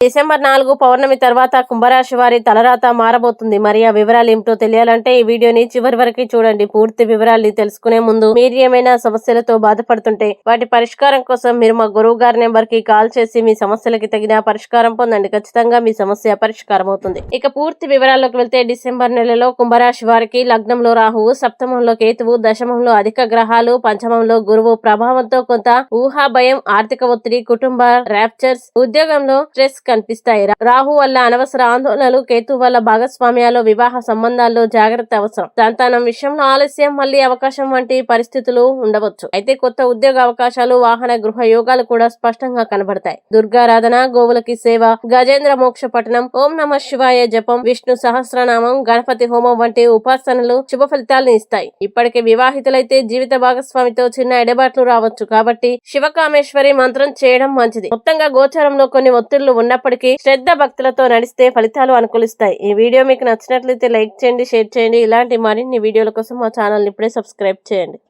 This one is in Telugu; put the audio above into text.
డిసెంబర్ నాలుగు పౌర్ణమి తర్వాత కుంభరాశి వారి తలరాత మారబోతుంది. మరి ఆ వివరాలు ఏమిటో తెలియాలంటే ఈ వీడియోని చివరి వరకు చూడండి. పూర్తి వివరాలు తెలుసుకునే ముందు మీరు ఏమైనా సమస్యలతో బాధపడుతుంటే వాటి పరిష్కారం కోసం మీరు మా గురువు గారి నెంబర్కి కాల్ చేసి మీ సమస్యలకి తగిన పరిష్కారం పొందండి. ఖచ్చితంగా మీ సమస్య పరిష్కారం అవుతుంది. ఇక పూర్తి వివరాల్లోకి వెళ్తే డిసెంబర్ నెలలో కుంభరాశి వారికి లగ్నంలో రాహువు సప్తమంలో కేతువు దశమంలో అధిక గ్రహాలు పంచమంలో గురువు ప్రభావంతో కొంత ఊహా భయం ఆర్థిక ఒత్తిడి కుటుంబ ర్యాప్చర్స్ ఉద్యోగంలో స్ట్రెస్ కనిపిస్తాయి. రా- రాహు వల్ల అనవసర ఆందోళనలు కేతు వల్ల భాగస్వామ్యాలు వివాహ సంబంధాల్లో జాగ్రత్త అవసరం. సంతానం విషయంలో ఆలస్యం మళ్ళీ అవకాశం వంటి పరిస్థితులు ఉండవచ్చు. అయితే కొత్త ఉద్యోగ అవకాశాలు వాహన గృహ యోగాలు కూడా స్పష్టంగా కనబడతాయి. దుర్గారాధన గోవులకి సేవ గజేంద్ర మోక్ష పఠనం ఓం నమ శివాయ జపం విష్ణు సహస్రనామం గణపతి హోమం వంటి ఉపాసనలు శుభ ఫలితాలను ఇస్తాయి. ఇప్పటికే వివాహితులైతే జీవిత భాగస్వామితో చిన్న ఎడబాట్లు రావచ్చు కాబట్టి శివకామేశ్వరి మంత్రం చేయడం మంచిది. మొత్తంగా గోచారంలో కొన్ని ఒత్తిళ్ళు ఉన్నప్పటికీ శ్రద్ధ భక్తులతో నడిస్తే ఫలితాలు అనుకూలిస్తాయి. ఈ వీడియో మీకు నచ్చినట్లయితే లైక్ చేయండి షేర్ చేయండి. ఇలాంటి మరిన్ని వీడియోల కోసం మా ఛానల్ ఇప్పుడే సబ్స్క్రైబ్ చేయండి.